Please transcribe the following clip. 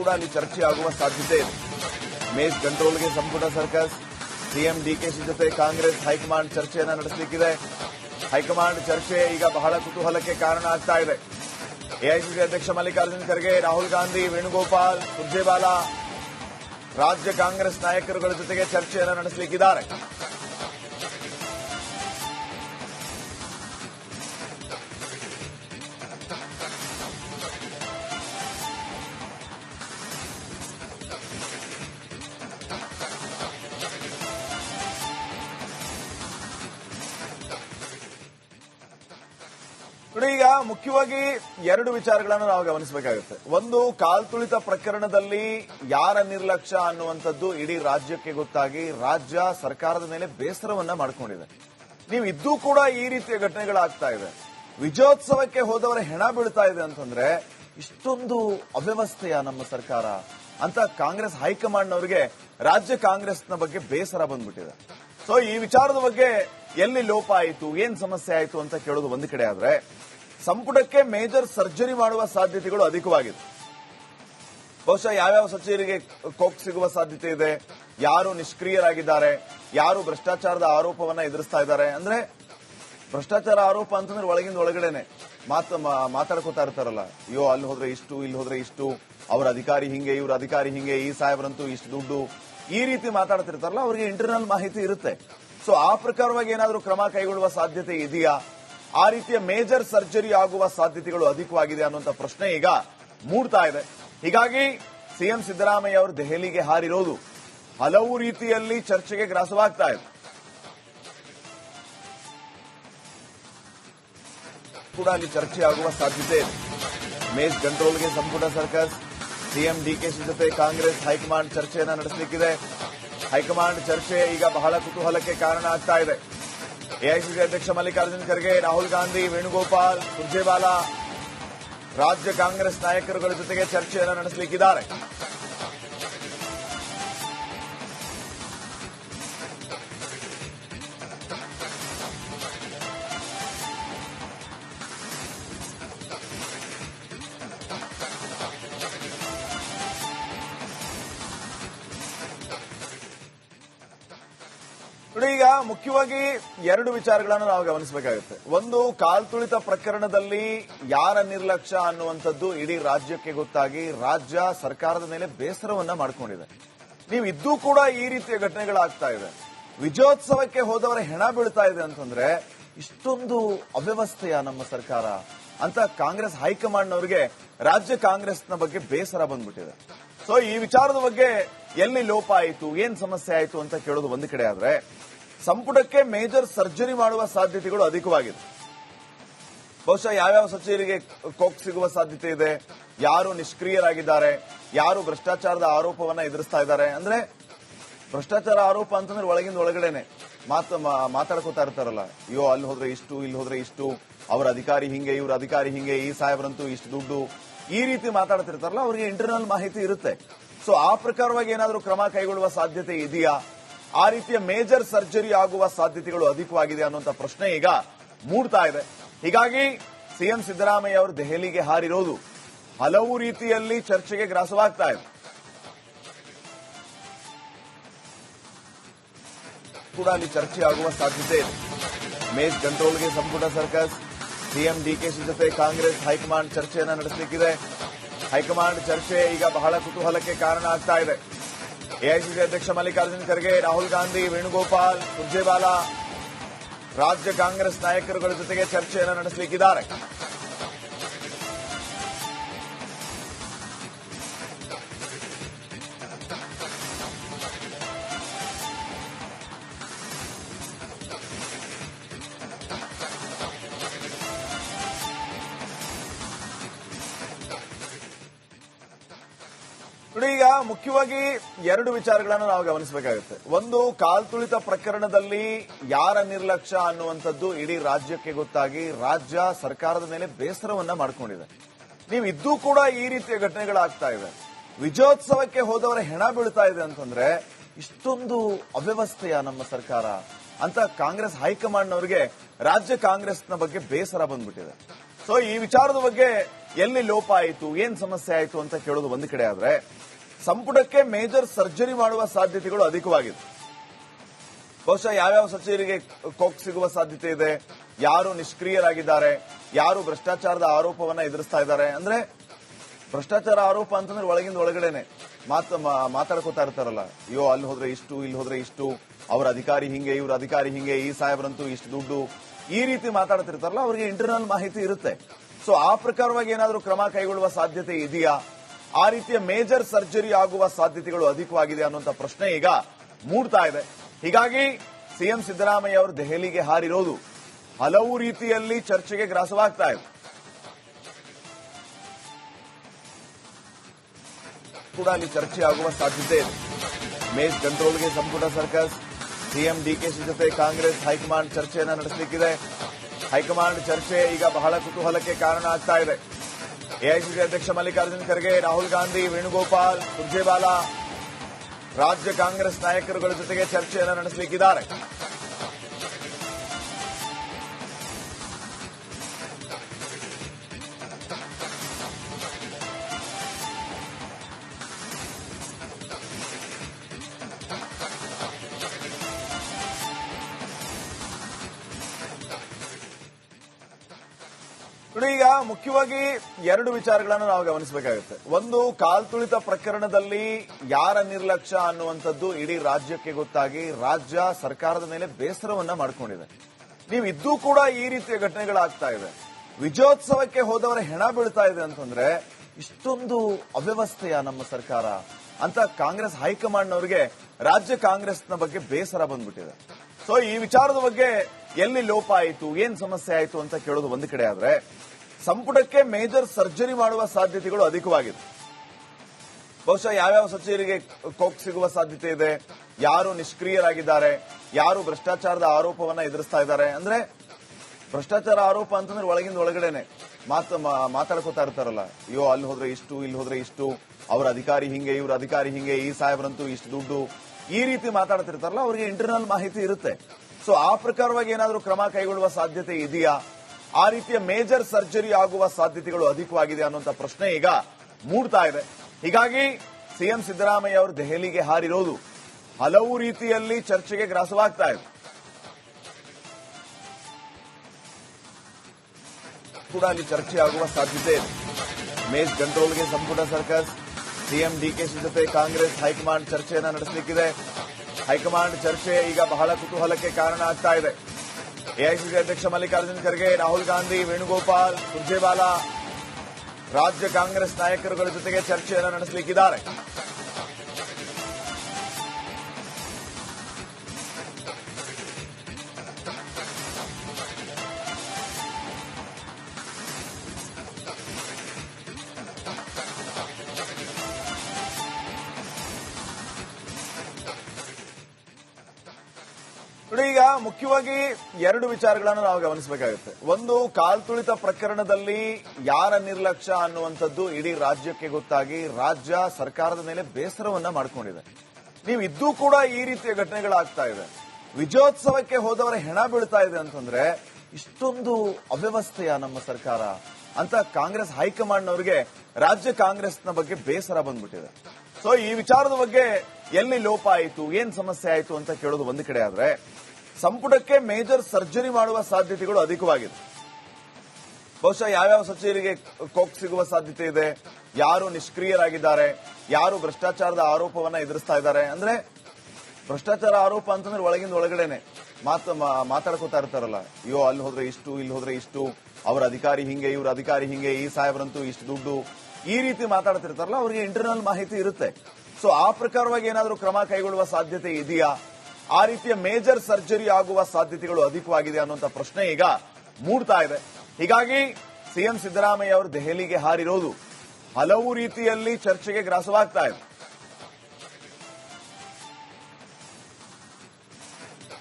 ಕೂಡ ಅಲ್ಲಿ ಚರ್ಚೆ ಆಗುವ ಸಾಧ್ಯತೆ ಇದೆ. ಮೇಸ್ ಕಂಟ್ರೋಲ್ಗೆ ಸಂಪುಟ ಸರ್ಕಸ್, ಸಿಎಂ ಡಿಕೆಶಿ ಜೊತೆ ಕಾಂಗ್ರೆಸ್ ಹೈಕಮಾಂಡ್ ಚರ್ಚೆಯನ್ನು ನಡೆಸಲಿಕ್ಕಿದೆ. ಹೈಕಮಾಂಡ್ ಚರ್ಚೆ ಈಗ ಬಹಳ ಕುತೂಹಲಕ್ಕೆ ಕಾರಣ ಆಗ್ತಾ ಇದೆ. ಎಐಸಿಸಿ ಅಧ್ಯಕ್ಷ ಮಲ್ಲಿಕಾರ್ಜುನ ಖರ್ಗೆ, ರಾಹುಲ್ ಗಾಂಧಿ, ವೇಣುಗೋಪಾಲ್, ಸುರ್ಜೇವಾಲಾ ರಾಜ್ಯ ಕಾಂಗ್ರೆಸ್ ನಾಯಕರುಗಳ ಜೊತೆಗೆ ಚರ್ಚೆಯನ್ನು ನಡೆಸಲಿಕ್ಕಿದ್ದಾರೆ. ನೋಡಿ, ಈಗ ಮುಖ್ಯವಾಗಿ ಎರಡು ವಿಚಾರಗಳನ್ನು ನಾವು ಗಮನಿಸಬೇಕಾಗುತ್ತೆ. ಒಂದು ಕಾಲ್ತುಳಿತ ಪ್ರಕರಣದಲ್ಲಿ ಯಾರ ನಿರ್ಲಕ್ಷ್ಯ ಅನ್ನುವಂಥದ್ದು ಇಡೀ ರಾಜ್ಯಕ್ಕೆ ಗೊತ್ತಾಗಿ ರಾಜ್ಯ ಸರ್ಕಾರದ ಮೇಲೆ ಬೇಸರವನ್ನ ಮಾಡ್ಕೊಂಡಿದೆ. ನೀವು ಇದ್ದೂ ಕೂಡ ಈ ರೀತಿಯ ಘಟನೆಗಳಾಗ್ತಾ ಇದೆ. ವಿಜಯೋತ್ಸವಕ್ಕೆ ಹೋದವರ ಹೆಣ ಬೀಳ್ತಾ ಇದೆ ಅಂತಂದ್ರೆ ಇಷ್ಟೊಂದು ಅವ್ಯವಸ್ಥೆಯ ನಮ್ಮ ಸರ್ಕಾರ ಅಂತ ಕಾಂಗ್ರೆಸ್ ಹೈಕಮಾಂಡ್ನವರಿಗೆ ರಾಜ್ಯ ಕಾಂಗ್ರೆಸ್ನ ಬಗ್ಗೆ ಬೇಸರ ಬಂದ್ಬಿಟ್ಟಿದೆ. ಸೊ ಈ ವಿಚಾರದ ಬಗ್ಗೆ ಎಲ್ಲಿ ಲೋಪ ಆಯಿತು, ಏನ್ ಸಮಸ್ಯೆ ಆಯಿತು ಅಂತ ಕೇಳೋದು ಒಂದು ಕಡೆ ಆದ್ರೆ ಸಂಪುಟಕ್ಕೆ ಮೇಜರ್ ಸರ್ಜರಿ ಮಾಡುವ ಸಾಧ್ಯತೆಗಳು ಅಧಿಕವಾಗಿದೆ ಬಹುಶಃ ಯಾವ್ಯಾವ ಸಚಿವರಿಗೆ ಕೋಕ್ ಸಿಗುವ ಸಾಧ್ಯತೆ ಇದೆ, ಯಾರು ನಿಷ್ಕ್ರಿಯರಾಗಿದ್ದಾರೆ, ಯಾರು ಭ್ರಷ್ಟಾಚಾರದ ಆರೋಪವನ್ನ ಎದುರಿಸ್ತಾ ಇದ್ದಾರೆ, ಅಂದ್ರೆ ಭ್ರಷ್ಟಾಚಾರ ಆರೋಪ ಅಂತಂದ್ರೆ ಒಳಗಿಂದ ಒಳಗಡೆನೆ. ಮಾತ ಮಾತಾಡ್ಕೋತಾ ಇರ್ತಾರಲ್ಲ, ಅಯ್ಯೋ ಅಲ್ಲಿ ಹೋದ್ರೆ ಇಷ್ಟು, ಇಲ್ಲಿ ಹೋದ್ರೆ ಇಷ್ಟು, ಅವರ ಅಧಿಕಾರಿ ಹಿಂಗೆ, ಇವ್ರ ಅಧಿಕಾರಿ ಹಿಂಗೆ, ಈ ಸಾಹೇಬ್ರಂತೂ ಇಷ್ಟು ದುಡ್ಡು. ಈ ರೀತಿ ಮಾತಾಡ್ತಿರ್ತಾರಲ್ಲ, ಅವರಿಗೆ ಇಂಟರ್ನಲ್ ಮಾಹಿತಿ ಇರುತ್ತೆ. ಸೊ ಆ ಪ್ರಕಾರವಾಗಿ ಏನಾದರೂ ಕ್ರಮ ಕೈಗೊಳ್ಳುವ ಸಾಧ್ಯತೆ ಇದೆಯಾ? ಆ ರೀತಿಯ ಮೇಜರ್ ಸರ್ಜರಿ ಆಗುವ ಸಾಧ್ಯತೆಗಳು ಅಧಿಕವಾಗಿದೆ ಅನ್ನುವಂಥ ಪ್ರಶ್ನೆ ಈಗ ಮೂಡ್ತಾ ಇದೆ. ಹೀಗಾಗಿ ಸಿಎಂ ಸಿದ್ದರಾಮಯ್ಯ ಅವರು ದೆಹಲಿಗೆ ಹಾರಿರೋದು ಹಲವು ರೀತಿಯಲ್ಲಿ ಚರ್ಚೆಗೆ ಗ್ರಾಸವಾಗ್ತಾ ಇದೆ. ಕೂಡ ಅಲ್ಲಿ ಚರ್ಚೆ ಆಗುವ ಸಾಧ್ಯತೆ ಇದೆ. ಮೇಜ್ ಕಂಟ್ರೋಲ್ಗೆ ಸಂಪುಟ ಸರ್ಕಸ್ ಸಿಎಂ ಡಿಕೆಶಿ ಜೊತೆ ಕಾಂಗ್ರೆಸ್ ಹೈಕಮಾಂಡ್ ಚರ್ಚೆಯನ್ನು ನಡೆಸಲಿಕ್ಕಿದೆ. ಹೈಕಮಾಂಡ್ ಚರ್ಚೆ ಈಗ ಬಹಳ ಕುತೂಹಲಕ್ಕೆ ಕಾರಣ ಆಗ್ತಾ ಇದೆ. ಎಐಸಿಸಿ ಅಧ್ಯಕ್ಷ ಮಲ್ಲಿಕಾರ್ಜುನ್ ಖರ್ಗೆ ರಾಹುಲ್ ಗಾಂಧಿ ವೇಣುಗೋಪಾಲ್ ಸುರ್ಜೇವಾಲಾ ರಾಜ್ಯ ಕಾಂಗ್ರೆಸ್ ನಾಯಕರುಗಳ ಜೊತೆಗೆ ಚರ್ಚೆಯನ್ನು ನಡೆಸಲಿಕ್ಕಿದ್ದಾರೆ. ಈಗ ಮುಖ್ಯವಾಗಿ ಎರಡು ವಿಚಾರಗಳನ್ನು ನಾವು ಗಮನಿಸಬೇಕಾಗುತ್ತೆ. ಒಂದು, ಕಾಲ್ತುಳಿತ ಪ್ರಕರಣದಲ್ಲಿ ಯಾರ ನಿರ್ಲಕ್ಷ್ಯ ಅನ್ನುವಂಥದ್ದು ಇಡೀ ರಾಜ್ಯಕ್ಕೆ ಗೊತ್ತಾಗಿ ರಾಜ್ಯ ಸರ್ಕಾರದ ಮೇಲೆ ಬೇಸರವನ್ನ ಮಾಡ್ಕೊಂಡಿದೆ. ನೀವು ಇದ್ದೂ ಕೂಡ ಈ ರೀತಿಯ ಘಟನೆಗಳಾಗ್ತಾ ಇದೆ. ವಿಜಯೋತ್ಸವಕ್ಕೆ ಹೋದವರ ಹೆಣ ಬೀಳ್ತಾ ಇದೆ ಅಂತಂದ್ರೆ ಇಷ್ಟೊಂದು ಅವ್ಯವಸ್ಥೆಯ ನಮ್ಮ ಸರ್ಕಾರ ಅಂತ ಕಾಂಗ್ರೆಸ್ ಹೈಕಮಾಂಡ್ನವರಿಗೆ ರಾಜ್ಯ ಕಾಂಗ್ರೆಸ್ನ ಬಗ್ಗೆ ಬೇಸರ ಬಂದ್ಬಿಟ್ಟಿದೆ. ಸೊ ಈ ವಿಚಾರದ ಬಗ್ಗೆ ಎಲ್ಲಿ ಲೋಪ ಆಯಿತು, ಏನ್ ಸಮಸ್ಯೆ ಆಯಿತು ಅಂತ ಕೇಳೋದು ಒಂದು ಕಡೆ ಆದ್ರೆ ಸಂಪುಟಕ್ಕೆ ಮೇಜರ್ ಸರ್ಜರಿ ಮಾಡುವ ಸಾಧ್ಯತೆಗಳು ಅಧಿಕವಾಗಿದೆ. ಬಹುಶಃ ಯಾವ್ಯಾವ ಸಚಿವರಿಗೆ ಕೋಕ್ ಸಿಗುವ ಸಾಧ್ಯತೆ ಇದೆ, ಯಾರು ನಿಷ್ಕ್ರಿಯರಾಗಿದ್ದಾರೆ, ಯಾರು ಭ್ರಷ್ಟಾಚಾರದ ಆರೋಪವನ್ನ ಎದುರಿಸ್ತಾ ಇದ್ದಾರೆ. ಅಂದ್ರೆ ಭ್ರಷ್ಟಾಚಾರ ಆರೋಪ ಅಂತಂದ್ರೆ ಒಳಗಿಂದ ಒಳಗಡೆನೆ. ಮಾತ ಮಾತಾಡ್ಕೋತಾ ಇರ್ತಾರಲ್ಲ, ಅಯ್ಯೋ ಅಲ್ಲಿ ಹೋದ್ರೆ ಇಷ್ಟು, ಇಲ್ಲಿ ಹೋದ್ರೆ ಇಷ್ಟು, ಅವರ ಅಧಿಕಾರಿ ಹಿಂಗೆ, ಇವ್ರ ಅಧಿಕಾರಿ ಹಿಂಗೆ, ಈ ಸಾಹೇಬ್ರಂತೂ ಇಷ್ಟು ದುಡ್ಡು. ಈ ರೀತಿ ಮಾತಾಡ್ತಿರ್ತಾರಲ್ಲ, ಅವರಿಗೆ ಇಂಟರ್ನಲ್ ಮಾಹಿತಿ ಇರುತ್ತೆ. ಸೊ ಆ ಪ್ರಕಾರವಾಗಿ ಏನಾದರೂ ಕ್ರಮ ಕೈಗೊಳ್ಳುವ ಸಾಧ್ಯತೆ ಇದೆಯಾ? ಆ ರೀತಿಯ ಮೇಜರ್ ಸರ್ಜರಿ ಆಗುವ ಸಾಧ್ಯತೆಗಳು ಅಧಿಕವಾಗಿದೆ ಅನ್ನುವಂತ ಪ್ರಶ್ನೆ ಈಗ ಮೂಡ್ತಾ ಇದೆ. ಹೀಗಾಗಿ ಸಿಎಂ ಸಿದ್ದರಾಮಯ್ಯ ಅವರು ದೆಹಲಿಗೆ ಹಾರಿರೋದು ಹಲವು ರೀತಿಯಲ್ಲಿ ಚರ್ಚೆಗೆ ಗ್ರಾಸವಾಗ್ತಾ ಇದೆ. ಕೂಡ ಅಲ್ಲಿ ಚರ್ಚೆ ಆಗುವ ಸಾಧ್ಯತೆ ಇದೆ. ಮೇಜ್ ಕಂಟ್ರೋಲ್ಗೆ ಸಂಪುಟ ಸರ್ಕಸ್ ಸಿಎಂ ಡಿಕೆಶಿ ಜೊತೆ ಕಾಂಗ್ರೆಸ್ ಹೈಕಮಾಂಡ್ ಚರ್ಚೆಯನ್ನು ನಡೆಸಲಿಕ್ಕಿದೆ. ಹೈಕಮಾಂಡ್ ಚರ್ಚೆ ಈಗ ಬಹಳ ಕುತೂಹಲಕ್ಕೆ ಕಾರಣ ಆಗ್ತಾ ಇದೆ. ಎಐಸಿಸಿ ಅಧ್ಯಕ್ಷ ಮಲ್ಲಿಕಾರ್ಜುನ ಖರ್ಗೆ ರಾಹುಲ್ ಗಾಂಧಿ ವೇಣುಗೋಪಾಲ್ ಸುರ್ಜೇವಾಲಾ ರಾಜ್ಯ ಕಾಂಗ್ರೆಸ್ ನಾಯಕರುಗಳ ಜೊತೆಗೆ ಚರ್ಚೆಯನ್ನು ನಡೆಸಲಿಕ್ಕಿದ್ದಾರೆ. ನೋಡಿ, ಈಗ ಮುಖ್ಯವಾಗಿ ಎರಡು ವಿಚಾರಗಳನ್ನು ನಾವು ಗಮನಿಸಬೇಕಾಗುತ್ತೆ. ಒಂದು ಕಾಲ್ತುಳಿತ ಪ್ರಕರಣದಲ್ಲಿ ಯಾರ ನಿರ್ಲಕ್ಷ್ಯ ಅನ್ನುವಂಥದ್ದು ಇಡೀ ರಾಜ್ಯಕ್ಕೆ ಗೊತ್ತಾಗಿ ರಾಜ್ಯ ಸರ್ಕಾರದ ಮೇಲೆ ಬೇಸರವನ್ನ ಮಾಡ್ಕೊಂಡಿದೆ. ನೀವು ಇದ್ದೂ ಕೂಡ ಈ ರೀತಿಯ ಘಟನೆಗಳಾಗ್ತಾ ಇವೆ. ವಿಜಯೋತ್ಸವಕ್ಕೆ ಹೋದವರ ಹೆಣ ಬೀಳ್ತಾ ಇದೆ ಅಂತಂದ್ರೆ ಇಷ್ಟೊಂದು ಅವ್ಯವಸ್ಥೆಯ ನಮ್ಮ ಸರ್ಕಾರ ಅಂತ ಕಾಂಗ್ರೆಸ್ ಹೈಕಮಾಂಡ್ನವರಿಗೆ ರಾಜ್ಯ ಕಾಂಗ್ರೆಸ್ನ ಬಗ್ಗೆ ಬೇಸರ ಬಂದ್ಬಿಟ್ಟಿದೆ. ಸೊ ಈ ವಿಚಾರದ ಬಗ್ಗೆ ಎಲ್ಲಿ ಲೋಪ ಆಯಿತು, ಏನ್ ಸಮಸ್ಯೆ ಆಯಿತು ಅಂತ ಕೇಳೋದು ಒಂದು ಕಡೆ ಆದ್ರೆ, ಸಂಪುಟಕ್ಕೆ ಮೇಜರ್ ಸರ್ಜರಿ ಮಾಡುವ ಸಾಧ್ಯತೆಗಳು ಅಧಿಕವಾಗಿದೆ ಬಹುಶಃ ಯಾವ್ಯಾವ ಸಚಿವರಿಗೆ ಕೋಕ್ ಸಿಗುವ ಸಾಧ್ಯತೆ ಇದೆ, ಯಾರು ನಿಷ್ಕ್ರಿಯರಾಗಿದ್ದಾರೆ, ಯಾರು ಭ್ರಷ್ಟಾಚಾರದ ಆರೋಪವನ್ನ ಎದುರಿಸ್ತಾ ಇದ್ದಾರೆ. ಅಂದ್ರೆ, ಭ್ರಷ್ಟಾಚಾರ ಆರೋಪ ಅಂತಂದ್ರೆ ಒಳಗಿಂದ ಒಳಗಡೆನೆ. ಮಾತ ಮಾತಾಡ್ಕೋತಾ ಇರ್ತಾರಲ್ಲ, ಅಯ್ಯೋ, ಅಲ್ಲಿ ಹೋದ್ರೆ ಇಷ್ಟು, ಇಲ್ಲಿ ಹೋದ್ರೆ ಇಷ್ಟು, ಅವರ ಅಧಿಕಾರಿ ಹಿಂಗೆ, ಇವ್ರ ಅಧಿಕಾರಿ ಹಿಂಗೆ, ಈ ಸಾಹೇಬ್ರಂತೂ ಇಷ್ಟು ದುಡ್ಡು ಈ ರೀತಿ ಮಾತಾಡ್ತಿರ್ತಾರಲ್ಲ, ಅವರಿಗೆ ಇಂಟರ್ನಲ್ ಮಾಹಿತಿ ಇರುತ್ತೆ. ಸೊ ಆ ಪ್ರಕಾರವಾಗಿ ಏನಾದರೂ ಕ್ರಮ ಕೈಗೊಳ್ಳುವ ಸಾಧ್ಯತೆ ಇದೆಯಾ? ಆ ರೀತಿಯ ಮೇಜರ್ ಸರ್ಜರಿ ಆಗುವ ಸಾಧ್ಯತೆಗಳು ಅಧಿಕವಾಗಿದೆ ಅನ್ನುವಂತ ಪ್ರಶ್ನೆ ಈಗ ಮೂಡ್ತಾ ಇದೆ. ಹೀಗಾಗಿ ಸಿಎಂ ಸಿದ್ದರಾಮಯ್ಯ ಅವರು ದೆಹಲಿಗೆ ಹಾರಿರೋದು. ಹಲವು ರೀತಿಯಲ್ಲಿ ಚರ್ಚೆಗೆ ಗ್ರಾಸವಾಗ್ತಾ ಇದೆ. ಕೂಡ ಅಲ್ಲಿ ಚರ್ಚೆ ಆಗುವ ಸಾಧ್ಯತೆ ಇದೆ. ಮೇಜ್ ಕಂಟ್ರೋಲ್ಗೆ ಸಂಪುಟ ಸರ್ಕಸ್ ಸಿಎಂ ಡಿಕೆಶಿ ಜೊತೆ ಕಾಂಗ್ರೆಸ್ ಹೈಕಮಾಂಡ್ ಚರ್ಚೆಯನ್ನು ನಡೆಸಲಿಕ್ಕಿದೆ. ಹೈಕಮಾಂಡ್ ಚರ್ಚೆ ಈಗ ಬಹಳ ಕುತೂಹಲಕ್ಕೆ ಕಾರಣ ಆಗ್ತಾ ಇದೆ. ಎಐಸಿಸಿ ಅಧ್ಯಕ್ಷ ಮಲ್ಲಿಕಾರ್ಜುನ್ ಖರ್ಗೆ, ರಾಹುಲ್ ಗಾಂಧಿ, ವೇಣುಗೋಪಾಲ್, ಸುರ್ಜೇವಾಲಾ ರಾಜ್ಯ ಕಾಂಗ್ರೆಸ್ ನಾಯಕರುಗಳ ಜೊತೆಗೆ ಚರ್ಚೆಯನ್ನು ನಡೆಸಲಿಕ್ಕಿದ್ದಾರೆ. ಈಗ ಮುಖ್ಯವಾಗಿ ಎರಡು ವಿಚಾರಗಳನ್ನು ನಾವು ಗಮನಿಸಬೇಕಾಗುತ್ತೆ. ಒಂದು ಕಾಲ್ತುಳಿತ ಪ್ರಕರಣದಲ್ಲಿ ಯಾರ ನಿರ್ಲಕ್ಷ್ಯ ಅನ್ನುವಂಥದ್ದು ಇಡೀ ರಾಜ್ಯಕ್ಕೆ ಗೊತ್ತಾಗಿ ರಾಜ್ಯ ಸರ್ಕಾರದ ಮೇಲೆ ಬೇಸರವನ್ನ ಮಾಡ್ಕೊಂಡಿದೆ. ನೀವು ಇದ್ದೂ ಕೂಡ ಈ ರೀತಿಯ ಘಟನೆಗಳಾಗ್ತಾ ಇದೆ. ವಿಜಯೋತ್ಸವಕ್ಕೆ ಹೋದವರ ಹೆಣ ಬೀಳ್ತಾ ಇದೆ ಅಂತಂದ್ರೆ, ಇಷ್ಟೊಂದು ಅವ್ಯವಸ್ಥೆಯ ನಮ್ಮ ಸರ್ಕಾರ ಅಂತ ಕಾಂಗ್ರೆಸ್ ಹೈಕಮಾಂಡ್ನವರಿಗೆ ರಾಜ್ಯ ಕಾಂಗ್ರೆಸ್ನ ಬಗ್ಗೆ ಬೇಸರ ಬಂದ್ಬಿಟ್ಟಿದೆ. ಸೊ ಈ ವಿಚಾರದ ಬಗ್ಗೆ ಎಲ್ಲಿ ಲೋಪ ಆಯಿತು, ಏನ್ ಸಮಸ್ಯೆ ಆಯಿತು ಅಂತ ಕೇಳೋದು ಒಂದು ಕಡೆ ಆದ್ರೆ, ಸಂಪುಟಕ್ಕೆ ಮೇಜರ್ ಸರ್ಜರಿ ಮಾಡುವ ಸಾಧ್ಯತೆಗಳು ಅಧಿಕವಾಗಿದೆ. ಬಹುಶಃ ಯಾವ್ಯಾವ ಸಚಿವರಿಗೆ ಕೋಕ್ ಸಿಗುವ ಸಾಧ್ಯತೆ ಇದೆ, ಯಾರು ನಿಷ್ಕ್ರಿಯರಾಗಿದ್ದಾರೆ, ಯಾರು ಭ್ರಷ್ಟಾಚಾರದ ಆರೋಪವನ್ನ ಎದುರಿಸ್ತಾ ಇದ್ದಾರೆ. ಅಂದ್ರೆ, ಭ್ರಷ್ಟಾಚಾರ ಆರೋಪ ಅಂತಂದ್ರೆ ಒಳಗಿಂದ ಒಳಗಡೆನೆ. ಮಾತ ಮಾತಾಡ್ಕೋತಾ ಇರ್ತಾರಲ್ಲ, ಅಯ್ಯೋ, ಅಲ್ಲಿ ಹೋದ್ರೆ ಇಷ್ಟು, ಇಲ್ಲಿ ಹೋದ್ರೆ ಇಷ್ಟು, ಅವ್ರ ಅಧಿಕಾರಿ ಹಿಂಗೆ, ಇವ್ರ ಅಧಿಕಾರಿ ಹಿಂಗೆ, ಈ ಸಾಹೇಬ್ರಂತೂ ಇಷ್ಟು ದುಡ್ಡು. ಈ ರೀತಿ ಮಾತಾಡ್ತಿರ್ತಾರಲ್ಲ, ಅವರಿಗೆ ಇಂಟರ್ನಲ್ ಮಾಹಿತಿ ಇರುತ್ತೆ. ಸೊ ಆ ಪ್ರಕಾರವಾಗಿ ಏನಾದರೂ ಕ್ರಮ ಕೈಗೊಳ್ಳುವ ಸಾಧ್ಯತೆ ಇದೆಯಾ? ಆ ರೀತಿಯ ಮೇಜರ್ ಸರ್ಜರಿ ಆಗುವ ಸಾಧ್ಯತೆಗಳು ಅಧಿಕವಾಗಿದೆ ಅನ್ನುವಂತ ಪ್ರಶ್ನೆ ಈಗ ಮೂಡ್ತಾ ಇದೆ. ಹೀಗಾಗಿ ಸಿಎಂ ಸಿದ್ದರಾಮಯ್ಯ ಅವರು ದೆಹಲಿಗೆ ಹಾರಿರೋದು ಹಲವು ರೀತಿಯಲ್ಲಿ ಚರ್ಚೆಗೆ ಗ್ರಾಸವಾಗ್ತಾ ಇದೆ. ಕೂಡ ಅಲ್ಲಿ ಚರ್ಚೆ ಆಗುವ ಸಾಧ್ಯತೆ ಇದೆ. ಮೇಜ್ ಕಂಟ್ರೋಲ್ಗೆ ಸಂಪುಟ ಸರ್ಕಸ್ ಸಿಎಂ ಡಿಕೆಶಿ ಜೊತೆ ಕಾಂಗ್ರೆಸ್ ಹೈಕಮಾಂಡ್ ಚರ್ಚೆಯನ್ನು ನಡೆಸಲಿಕ್ಕಿದೆ. ಹೈಕಮಾಂಡ್ ಚರ್ಚೆ ಈಗ ಬಹಳ ಕುತೂಹಲಕ್ಕೆ ಕಾರಣ ಆಗ್ತಾ ಇದೆ. ಎಐಸಿಸಿ ಅಧ್ಯಕ್ಷ ಮಲ್ಲಿಕಾರ್ಜುನ್ ಖರ್ಗೆ, ರಾಹುಲ್ ಗಾಂಧಿ, ವೇಣುಗೋಪಾಲ್, ಸುರ್ಜೇವಾಲಾ ರಾಜ್ಯ ಕಾಂಗ್ರೆಸ್ ನಾಯಕರುಗಳ ಜೊತೆಗೆ ಚರ್ಚೆಯನ್ನು ನಡೆಸಲಿಕ್ಕಿದ್ದಾರೆ. ನೋಡಿ ಈಗ ಮುಖ್ಯವಾಗಿ ಎರಡು ವಿಚಾರಗಳನ್ನು ನಾವು ಗಮನಿಸಬೇಕಾಗುತ್ತೆ. ಒಂದು ಕಾಲ್ತುಳಿತ ಪ್ರಕರಣದಲ್ಲಿ ಯಾರ ನಿರ್ಲಕ್ಷ್ಯ ಅನ್ನುವಂಥದ್ದು ಇಡೀ ರಾಜ್ಯಕ್ಕೆ ಗೊತ್ತಾಗಿ ರಾಜ್ಯ ಸರ್ಕಾರದ ಮೇಲೆ ಬೇಸರವನ್ನ ಮಾಡ್ಕೊಂಡಿದೆ. ನೀವು ಇದ್ದೂ ಕೂಡ ಈ ರೀತಿಯ ಘಟನೆಗಳಾಗ್ತಾ ಇದೆ. ವಿಜಯೋತ್ಸವಕ್ಕೆ ಹೋದವರ ಹೆಣ ಬೀಳ್ತಾ ಇದೆ ಅಂತಂದ್ರೆ ಇಷ್ಟೊಂದು ಅವ್ಯವಸ್ಥೆಯ ನಮ್ಮ ಸರ್ಕಾರ? ಅಂತ ಕಾಂಗ್ರೆಸ್ ಹೈಕಮಾಂಡ್ನವರಿಗೆ ರಾಜ್ಯ ಕಾಂಗ್ರೆಸ್ನ ಬಗ್ಗೆ ಬೇಸರ ಬಂದ್ಬಿಟ್ಟಿದೆ. ಸೊ ಈ ವಿಚಾರದ ಬಗ್ಗೆ ಎಲ್ಲಿ ಲೋಪ ಆಯಿತು, ಏನ್ ಸಮಸ್ಯೆ ಆಯಿತು ಅಂತ ಕೇಳೋದು ಒಂದು ಕಡೆ ಆದ್ರೆ ಸಂಪುಟಕ್ಕೆ ಮೇಜರ್ ಸರ್ಜರಿ ಮಾಡುವ ಸಾಧ್ಯತೆಗಳು ಅಧಿಕವಾಗಿದೆ ಬಹುಶಃ ಯಾವ್ಯಾವ ಸಚಿವರಿಗೆ ಕೋಕ್ ಸಿಗುವ ಸಾಧ್ಯತೆ ಇದೆ, ಯಾರು ನಿಷ್ಕ್ರಿಯರಾಗಿದ್ದಾರೆ, ಯಾರು ಭ್ರಷ್ಟಾಚಾರದ ಆರೋಪವನ್ನ ಎದುರಿಸ್ತಾ ಇದ್ದಾರೆ. ಅಂದ್ರೆ ಭ್ರಷ್ಟಾಚಾರ ಆರೋಪ ಅಂತಂದ್ರೆ ಒಳಗಿಂದ ಒಳಗಡೆನೆ. ಮಾತ ಮಾತಾಡ್ಕೋತಾ ಇರ್ತಾರಲ್ಲ, ಅಯ್ಯೋ, ಅಲ್ಲಿ ಹೋದ್ರೆ ಇಷ್ಟು, ಇಲ್ಲಿ ಹೋದ್ರೆ ಇಷ್ಟು, ಅವ್ರ ಅಧಿಕಾರಿ ಹಿಂಗೆ, ಇವ್ರ ಅಧಿಕಾರಿ ಹಿಂಗೆ, ಈ ಸಾಹೇಬ್ರಂತೂ ಇಷ್ಟು ದುಡ್ಡು. ಈ ರೀತಿ ಮಾತಾಡ್ತಿರ್ತಾರಲ್ಲ, ಅವರಿಗೆ ಇಂಟರ್ನಲ್ ಮಾಹಿತಿ ಇರುತ್ತೆ. ಸೊ ಆ ಪ್ರಕಾರವಾಗಿ ಏನಾದರೂ ಕ್ರಮ ಕೈಗೊಳ್ಳುವ ಸಾಧ್ಯತೆ ಇದೆಯಾ? ಆ ರೀತಿಯ ಮೇಜರ್ ಸರ್ಜರಿ ಆಗುವ ಸಾಧ್ಯತೆಗಳು ಅಧಿಕವಾಗಿದೆ ಅನ್ನುವಂತ ಪ್ರಶ್ನೆ ಈಗ ಮೂಡ್ತಾ ಇದೆ. ಹೀಗಾಗಿ ಸಿಎಂ ಸಿದ್ದರಾಮಯ್ಯ ಅವರು ದೆಹಲಿಗೆ ಹಾರಿರೋದು. ಹಲವು ರೀತಿಯಲ್ಲಿ ಚರ್ಚೆಗೆ ಗ್ರಾಸವಾಗ್ತಾ ಇದೆ.